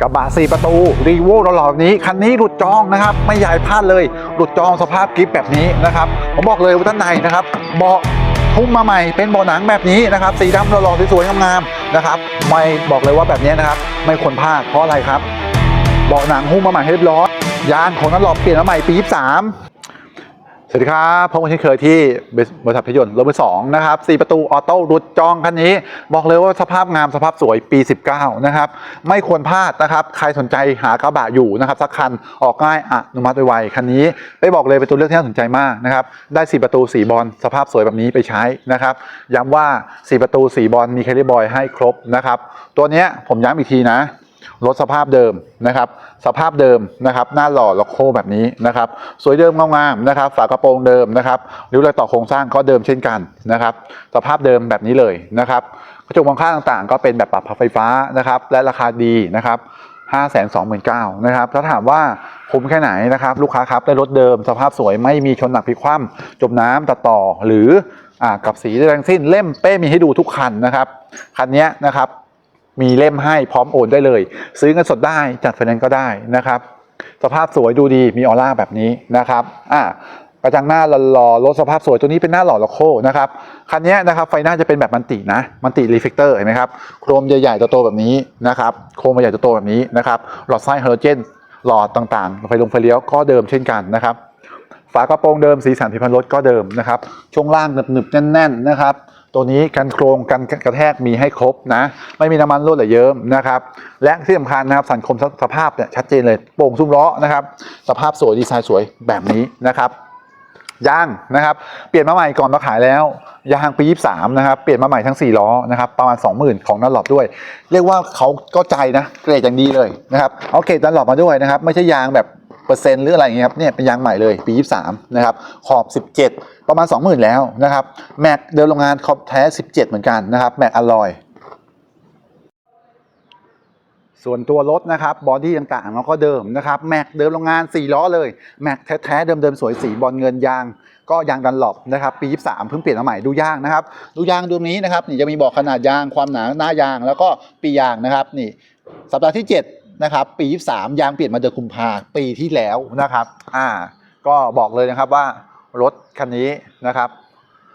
กระบะ4ประตูรีโวหล่อๆนี้ คันนี้หลุดจองนะครับ ไม่ใหญ่พลาดเลย หลุดจองสภาพกริฟแบบนี้นะครับ ผมบอกเลยว่าด้านในนะครับ เบาะทุ่มมาใหม่เป็นเบาะหนังแบบนี้นะครับ สีดำหล่อๆสวยๆงามๆนะครับ ไม่บอกเลยว่าแบบนี้นะครับ ไม่ควรพลาดเพราะอะไรครับเบาะหนังหุ้มมาใหม่ให้เรียบร้อยยางของนั้นหลอบเปลี่ยนมาใหม่ปี 23ส วัสดีครับพบกันเช่นเคยที่บริษัทพยนต์รถมือสองนะครับสี่ประตูออโต้รุดจองคันนี้ บอกเลยว่าสภาพงามสภาพสวยปี 19 นะครับ ไม่ควรพลาดนะครับ ใครสนใจหากระบะอยู่นะครับ สักคันออกง่ายอนุมัติไวๆคันนี้ไปบอกเลยเป็นตัวเลือกที่น่าสนใจมากนะครับ ได้ 4 ประตู 4 บอลสภาพสวยแบบนี้ไปใช้นะครับ ย้ำว่า 4 ประตู 4 บอลมีแคลิบอยให้ครบนะครับ ตัวเนี้ยผมย้ำอีกทีนะ รถสภาพเดิมนะครับ สภาพเดิมนะครับ หน้าหล่อล็อกโคแบบนี้นะครับ สวยเดิมงามๆนะครับ ฝากระโปรงเดิมนะครับริ้วรอยต่อโครงสร้างก็เดิมเช่นกันนะครับ สภาพเดิมแบบนี้เลยนะครับกระจกมองข้างต่างๆ ก็เป็นแบบปรับพับไฟฟ้านะครับ และราคาดีนะครับ5 2 9 0 0 0นะครับถ้าถามว่าคุ้มแค่ไหนนะครับ ลูกค้าครับได้รถเดิม สภาพสวยไม่มีชนหนักพลิกคว่ำจมน้ำตัดต่อหรืออกับสีแดงสิ้นเล่มเป้มีให้ดูทุกคันนะครับ คันนี้นะครับ มีเล่มให้พร้อมโอนได้เลย ซื้อเงินสดได้จัดไฟแนนซ์ก็ได้นะครับ สภาพสวยดูดีมีออร่าแบบนี้นะครับอ่ากระจังหน้าหล่อรถสภาพสวยตัวนี้เป็นหน้าหล่อละโคนะครับคันนี้นะครับไฟหน้าจะเป็นแบบมันตินะมันติรีเฟกเตอร์เห็นไหมครับโครมใหญ่ๆโตแบบนี้นะครับโครมใหญ่ๆโตแบบนี้นะครับหลอดไส้ฮาโลเจนหลอดต่างๆไฟลงไฟเลี้ยวก็เดิมเช่นกันนะครับฝากระโปรงเดิมสีสันพิพันธ์รถก็เดิมนะครับช่วงล่างหนึบๆแน่น ๆนะครับ ตัวนี้กันโครงกันกระแทกมีให้ครบนะ ไม่มีน้ำมันรั่วไหลเยิ้มนะครับ และที่สำคัญนะครับสังคมสภาพเนี่ยชัดเจนเลยโป่งซุ้มล้อนะครับ สภาพสวยดีไซน์สวยแบบนี้นะครับยางนะครับ เปลี่ยนมาใหม่ก่อนมาขายแล้วยางปี 23 นะครับ เปลี่ยนมาใหม่ทั้ง 4 ล้อนะครับ ประมาณ 20,000 ของนันหลอดด้วย เรียกว่าเขาก็ใจนะ เกรดอย่างดีเลยนะครับ เอาเกรดนันหลอดมาด้วยนะครับ ไม่ใช่ยางแบบเปอร์เซ็นต์หรืออะไรเงี้ยครับ เนี่ยเป็นยางใหม่เลยปี 23 นะครับ ขอบ 17 ประมาณ 20,000 แล้วนะครับแม็กเดินโรงงานขอบแท้ 17 เหมือนกันนะครับแม็กอลลอยส่วนตัวรถนะครับบอดี้ต่างๆเราก็เดิมนะครับแม็กเดิมโรงงาน 4 ล้อเลยแม็กแท้ๆเดิมๆสวยสีบอลเงินยาง ก็ยางดันหลบนะครับปี 23 เพิ่งเปลี่ยนมาใหม่ดูยางนะครับ ดูยางดูนี้นะครับนี่จะมีบอกขนาดยางความหนาหน้ายาง แล้วก็ปียางนะครับนี่สัปดาห์ที่ 7 นะครับ ปี 23 ยางเปลี่ยนมาเดือนกุมภาปีที่แล้วนะครับอ่าก็บอกเลยนะครับว่า รถคันนี้นะครับ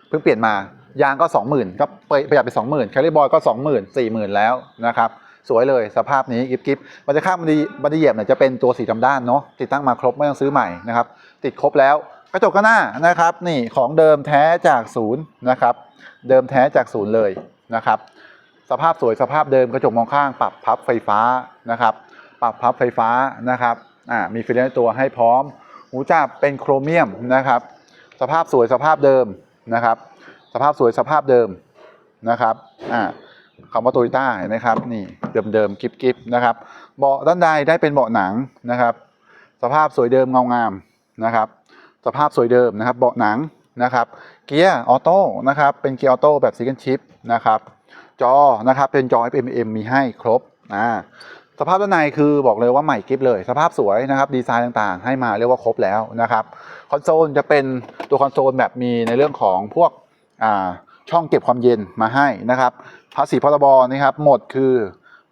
เพิ่งเปลี่ยนมายางก็ 20,000ก็ประหยัดไป 20,000แคลิบอยก็ 20,000 40,000 แล้วนะครับสวยเลยสภาพนี้กิฟกิฟมันจะข้ามบันไดบันไดเหยียบเนี่ยจะเป็นตัวสีดำด้านเนาะติดตั้งมาครบไม่ต้องซื้อใหม่นะครับติดครบแล้วกระจกก็หน้านะครับนี่ของเดิมแท้จากศูนย์นะครับเดิมแท้จากศูนย์เลยนะครับสภาพสวยสภาพเดิมกระจกมองข้าง ปรับพับไฟฟ้านะครับปรับพับไฟฟ้านะครับอ่ามีฟิลเลนตัวให้พร้อมหูจับเป็นโครเมียมนะครับ สภาพสวยสภาพเดิมนะครับ สภาพสวยสภาพเดิมนะครับอ่าคำว่าโตโยต้าเห็นไหมครับนี่เดิมๆกิฟๆนะครับเบาะด้านใดได้เป็นเบาะหนังนะครับ สภาพสวยเดิมเงางามนะครับ สภาพสวยเดิมนะครับ เบาะหนังนะครับ เกียร์ออโต้นะครับเป็นเกียร์ออโต้แบบซิงเกิลชิปนะครับจอนะครับเป็นจอ FMM มีให้ครบอ่า สภาพด้านในคือบอกเลยว่าใหม่กริบเลย สภาพสวยนะครับดีไซน์ต่างๆ ให้มาเรียกว่าครบแล้วนะครับคอนโซลจะเป็นตัวคอนโซลแบบมีในเรื่องของพวกช่องเก็บความเย็นมาให้นะครับภาษีพรบนะครับหมดคือ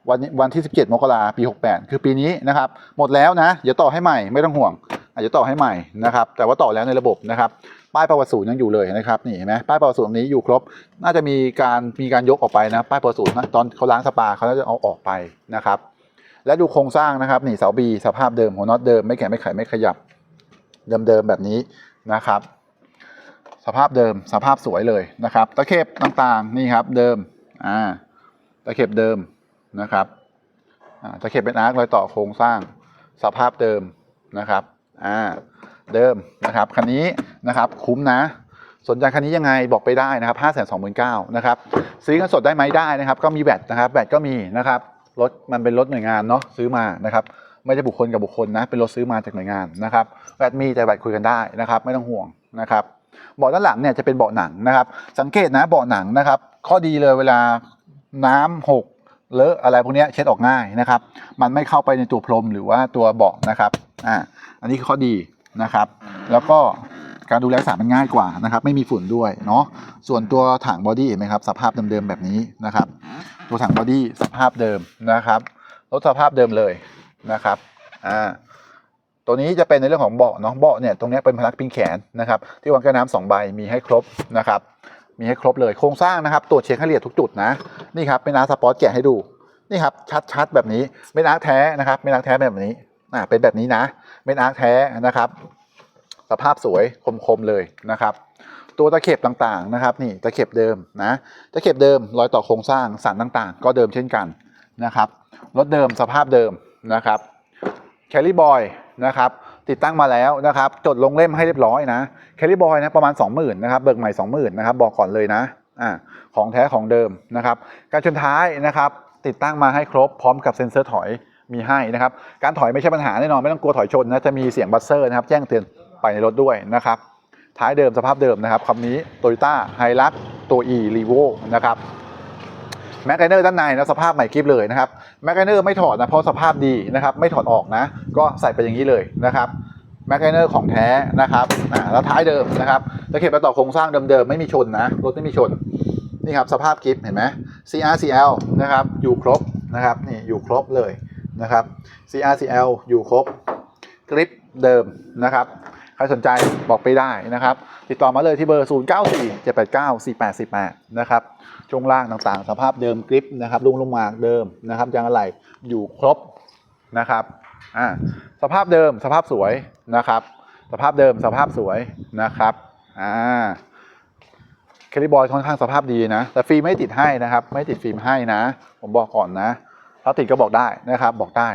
วันวันที่ 17 มกราปี 68 คือปีนี้นะครับหมดแล้วนะอย่าต่อให้ใหม่ไม่ต้องห่วงอาจจะต่อให้ใหม่นะครับแต่ว่าต่อแล้วในระบบนะครับป้ายประวัติศูนย์ยังอยู่เลยนะครับนี่เห็นไหมป้ายประวัติศูนย์ตรนี้อยู่ครบ น่าจะมีการมีการยกออกไปนะป้ายประวัติศูนย์นะตอนเขาล้างสปาเขาจะเอาออกไปนะครับ และดูโครงสร้างนะครับนี่เสาบีสภาพเดิมหัวน็อตเดิมไม่แข็งไม่ไขไม่ขยับ เดิมๆแบบนี้นะครับ สภาพเดิมสภาพสวยเลยนะครับ ตะเข็บต่างๆนี่ครับเดิมอ่าตะเข็บเดิมนะครับอ่าตะเข็บเป็นอาร์ครอยต่อโครงสร้าง สภาพเดิมนะครับอ่าเดิมนะครับคันนี้นะครับคุ้มนะสนใจคันนี้ยังไงบอกไปได้นะครับ5 2 9 0 0 0นะครับซื้อเงินสดได้ไหมได้นะครับ ก็มีแบตนะครับแบตก็มีนะครับ รถมันเป็นรถหน่วยงานเนาะซื้อมานะครับไม่ใช่บุคคลกับบุคคลนะเป็นรถซื้อมาจากหน่วยงานนะครับแบตมีแต่แบตคุยกันได้นะครับไม่ต้องห่วงนะครับเบาะด้านหลังเนี่ยจะเป็นเบาะหนังนะครับ สังเกตนะเบาะหนังนะครับ ข้อดีเลยเวลาน้ำหกเลอะอะไรพวกนี้เช็ดออกง่ายนะครับ มันไม่เข้าไปในตัวพรมหรือว่าตัวเบาะนะครับอ่าอันนี้คือข้อดีนะครับ แล้วก็ การดูแลรักษามันง่ายกว่านะครับ ไม่มีฝุ่นด้วยเนาะส่วนตัวถังบอดี้เห็นไหมครับ สภาพเดิมๆแบบนี้นะครับ ตัวถังบอดี้สภาพเดิมนะครับรถสภาพเดิมเลยนะครับอ่าตัวนี้จะเป็นในเรื่องของเบาะเนาะเบาะเนี่ยตรงนี้เป็นพนักพิงแขนนะครับที่วางแก้วน้ำสองใบมีให้ครบนะครับมีให้ครบเลยโครงสร้างนะครับตรวจเช็คให้ละเอียดทุกจุดนะนี่ครับเป็นอาร์สปอร์ตแกะให้ดูนี่ครับชัดๆแบบนี้เป็นอาร์แท้นะครับเป็นอาร์แท้แบบนี้อ่าเป็นแบบนี้นะเป็นอาร์แท้นะครับ สภาพสวยคมๆเลยนะครับ ตัวตะเข็บต่างๆนะครับ นี่ตะเข็บเดิมนะตะเข็บเดิมรอยต่อโครงสร้างสันต่างๆ ก็เดิมเช่นกันนะครับรถเดิมสภาพเดิมนะครับแคลรี่บอยนะครับติดตั้งมาแล้วนะครับจดลงเล่มให้เรียบร้อยนะแคลรี่บอยนะประมาณ 20,000นะครับเบิกใหม่ 20,000นะครับบอกก่อนเลยนะอ่าของแท้ของเดิมนะครับการชนท้ายนะครับติดตั้งมาให้ครบพร้อมกับเซ็นเซอร์ถอยมีให้นะครับการถอยไม่ใช่ปัญหาแน่นอนไม่ต้องกลัวถอยชนนะจะมีเสียงบัสเซอร์นะครับแจ้งเตือน ไปในรถด้วยนะครับ ท้ายเดิมสภาพเดิมนะครับคำนี้ Toyota h i l u x ตัว E r e v o นะครับแมกไกเนอร์ด้านในนะสภาพใหม่กริบเลยนะครับแมกไกเนอร์ไม่ถอดนะเพราะสภาพดีนะครับไม่ถอดออกนะ ก็ใส่ไปอย่างนี้เลยนะครับแมกไกเนอร์ของแท้นะครับแล้วท้ายเดิมนะครับตะเข็บประต่อโครงสร้างเดิมๆไม่มีชนนะรถไม่มีชนนี่ครับสภาพกริบเห็นไหม CRCL นะครับอยู่ครบนะครับนี่อยู่ครบเลยนะครับ CRCL อยู่ครบกริปเดิมนะครับ ครสนใจบอกไปได้นะครับ ติดต่อมาเลยที่เบอร์ 0 9 4 7 8 9 4 8 4 8 นะครับช่วงล่างต่างๆ สภาพเดิมกริปนะครับลุงลงมาเดิมนะครับยางอะไหล่อยู่ครบนะครับอ่าสภาพเดิมสภาพสวยนะครับ สภาพเดิมสภาพสวยนะครับอ่าแคลิบอยค่อนข้างสภาพดีนะ แต่ฟิล์มไม่ติดให้นะครับ ไม่ติดฟิล์มให้นะ ผมบอกก่อนนะ ถ้าติดก็บอกได้นะครับ บอกได้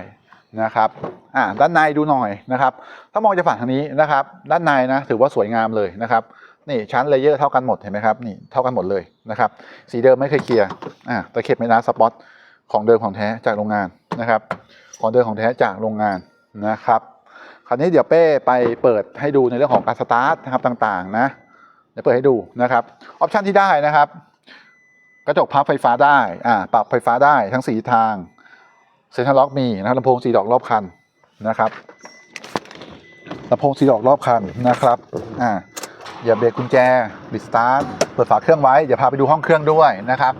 นะครับอ่าด้านในดูหน่อยนะครับ ถ้ามองจากฝั่งทางนี้นะครับ ด้านในนะถือว่าสวยงามเลยนะครับนี่ชั้นเลเยอร์เท่ากันหมดเห็นไหมครับนี่เท่ากันหมดเลยนะครับ สีเดิมไม่เคยเคลียร์อ่าตะเข็บไม่นะสปอตของเดิมของแท้จากโรงงานนะครับ ของเดิมของแท้จากโรงงานนะครับ คราวนี้เดี๋ยวเป้ไปเปิดให้ดูในเรื่องของการสตาร์ทนะครับต่างๆนะเดี๋ยวเปิดให้ดูนะครับออปชันที่ได้นะครับ กระจกพับไฟฟ้าได้อ่าปรับไฟฟ้าได้ทั้งสีทาง เซ็นทรัลล็อกมีนะครับลำโพงสีดอกรอบคันนะครับลำโพงสีดอกรอบคันนะครับอ่าอย่าเบรกกุญแจบิดสตาร์ทเปิดฝาเครื่องไว้เดี๋ยวพาไปดูห้องเครื่องด้วยนะครับ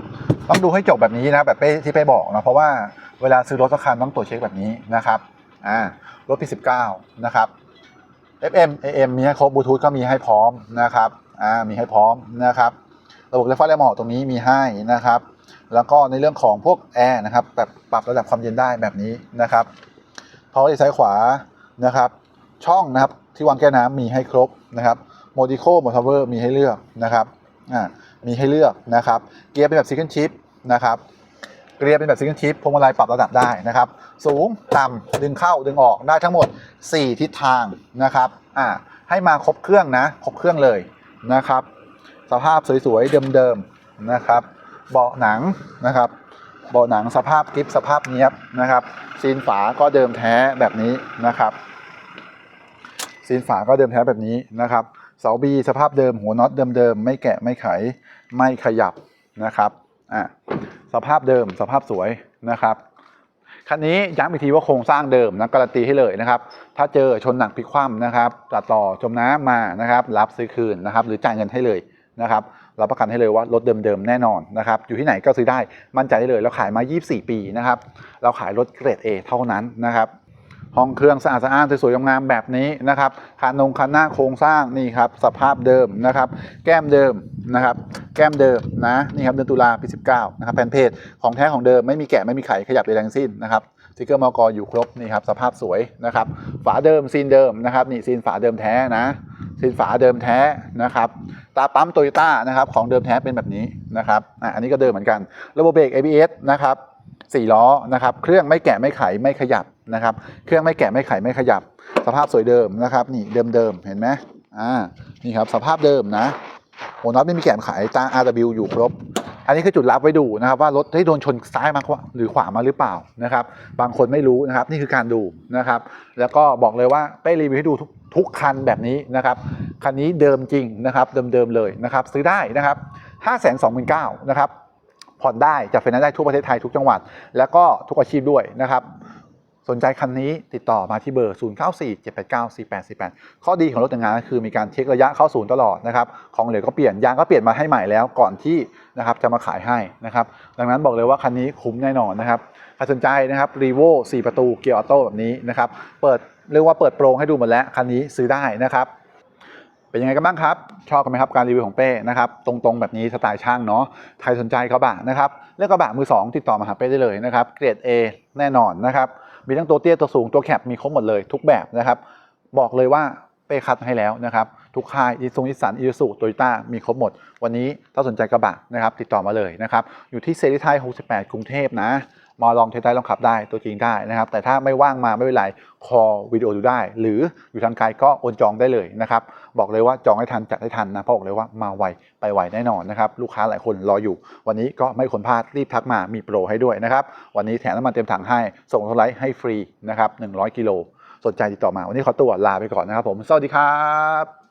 ต้องดูให้จบแบบนี้นะแบบที่เป้บอกนะเพราะว่าเวลาซื้อรถสักคันต้องตรวจเช็คแบบนี้นะครับอ่ารถปี19นะครับ FM AM มีให้ครบบลูทูธก็มีให้พร้อมนะครับอ่ามีให้พร้อมนะครับ ระบบไฟฟ้าแรงหมาะตรงนี้มีให้นะครับ แล้วก็ในเรื่องของพวกแอร์นะครับแบบปรับระดับความเย็นได้แบบนี้นะครับพาวเวอร์ซ้ายขวานะครับ ช่องนะครับที่วางแก้น้ำมีให้ครบนะครับโมดิโคโมทเวอร์มีให้เลือกนะครับอ่ามีให้เลือกนะครับ เกียร์เป็นแบบซิงเกิลชิปนะครับเกียร์เป็นแบบซิงเกิลชิปพวงมาลัยปรับระดับได้นะครับ สูงต่ำดึงเข้าดึงออกได้ทั้งหมด 4 ทิศทางนะครับอ่าให้มาครบเครื่องนะ ครบเครื่องเลยนะครับ สภาพสวยๆเดิมๆนะครับ เบาะหนังนะครับ เบาะหนังสภาพกริปสภาพเนี้ยบนะครับ ซีนฝาก็เดิมแท้แบบนี้นะครับ ซีนฝาก็เดิมแท้แบบนี้นะครับเสาบีสภาพเดิมหัวน็อตเดิมๆไม่แกะไม่ไขไม่ขยับนะครับอะสภาพเดิมสภาพสวยนะครับคันนี้ย้ำอีกทีว่าโครงสร้างเดิมนะการันตีให้เลยนะครับ ถ้าเจอชนหนักพลิกคว่ำนะครับตัดต่อจมน้ำมานะครับ รับซื้อคืนนะครับ หรือจ่ายเงินให้เลยนะครับ รับประกันให้เลยว่ารถเดิมๆแน่นอนนะครับอยู่ที่ไหนก็ซื้อได้มั่นใจได้เลยเราขายมา 24 ปีนะครับเราขายรถเกรด A เท่านั้นนะครับห้องเครื่องสะอาดสะอ้านสวยๆงามแบบนี้นะครับคันนงคันหน้าโครงสร้างนี่ครับสภาพเดิมนะครับ แก้มเดิมนะครับแก้มเดิมนะนี่ครับเดือนตุลาปี 19นะครับแผ่นเพจของแท้ของเดิมไม่มีแกะไม่มีไขขยับใดทั้งสิ้นนะครับสติกเกอร์มอกออยู่ครบนี่ครับสภาพสวยนะครับฝาเดิมซีนเดิมนะครับนี่ซีนฝาเดิมแท้นะซีนฝาเดิมแท้นะครับ ตาปั๊มโตโยต้านะครับของเดิมแท้เป็นแบบนี้นะครับอะอันนี้ก็เดิมเหมือนกัน ระบบเบรก ABS นะครับสี่ล้อนะครับเครื่องไม่แกะไม่ไขไม่ขยับนะครับเครื่องไม่แกะไม่ไขไม่ขยับ สภาพสวยเดิมนะครับนี่เดิมๆเห็นไหมอ่านี่ครับสภาพเดิมนะโอน็อตไม่มีแกะไขตา RW อยู่ครบ อันนี้คือจุดรับไว้ดูนะครับ ว่ารถที่โดนชนซ้ายมาหรือขวามาหรือเปล่านะครับ บางคนไม่รู้นะครับ นี่คือการดูนะครับ แล้วก็บอกเลยว่าเป้รีวิวให้ดูทุกทุกคันแบบนี้นะครับ คันนี้เดิมจริงนะครับเดิมๆเลยนะครับซื้อได้นะครับ5 2 9 0 0 0นะครับผ่อนได้จัดไฟแนนซ์ได้ทั่วประเทศไทยทุกจังหวัด แล้วก็ทุกอาชีพด้วยนะครับสนใจคันนี้ติดต่อมาที่เบอร์ 0 9 4 7 8 9 4 8 4 8 ข้อดีของรถแต่งงานก็คือมีการเช็คระยะเข้าศูนย์ตลอดนะครับ ของเหลือก็เปลี่ยน ยางก็เปลี่ยนมาให้ใหม่แล้วก่อนที่นะครับจะมาขายให้นะครับ ดังนั้นบอกเลยว่าคันนี้คุ้มแน่นอนนะครับใครรสนใจนะครับรีโว4 ประตูเกียร์ออโต้แบบนี้นะครับ เปิดเรียกว่าเปิดโปรงให้ดูหมดแล้ว คันนี้ซื้อได้นะครับ เป็นยังไงกันบ้างครับ ชอบกันไหมครับการรีวิวของเป้นะครับตรงๆแบบนี้สไตล์ช่างเนาะใครสนใจกระบะนะครับเรื่องกระบะมือ 2 ติดต่อมาหาเป้ได้เลยนะครับเกรด A แน่นอนนะครับมีทั้งตัวเตี้ยตัวสูงตัวแคปมีครบหมดเลยทุกแบบนะครับบอกเลยว่าเป้คัดให้แล้วนะครับทุกค่ายอีซูนิสันอีซูโตโยต้ามีครบหมด วันนี้ถ้าสนใจกระบะนะครับติดต่อมาเลยนะครับอยู่ที่เซรีไทย68 กรุงเทพนะ มาลองเทสได้ลองขับได้ตัวจริงได้นะครับ แต่ถ้าไม่ว่างมาไม่เป็นไรคอวิดีโอดูได้ หรืออยู่ทางไกลก็โอนจองได้เลยนะครับ บอกเลยว่าจองให้ทันจัดให้ทันนะเพราะบอกเลยว่ามาไวไปไวแน่นอนนะครับ ลูกค้าหลายคนรออยู่ วันนี้ก็ไม่ควรพลาดรีบทักมามีโปรให้ด้วยนะครับ วันนี้แถมน้ำมันเต็มถังให้ ส่งท่าไรให้ฟรีนะครับ100 กิโลสนใจติดต่อมาวันนี้ขอตัวลาไปก่อนนะครับผมสวัสดีครับ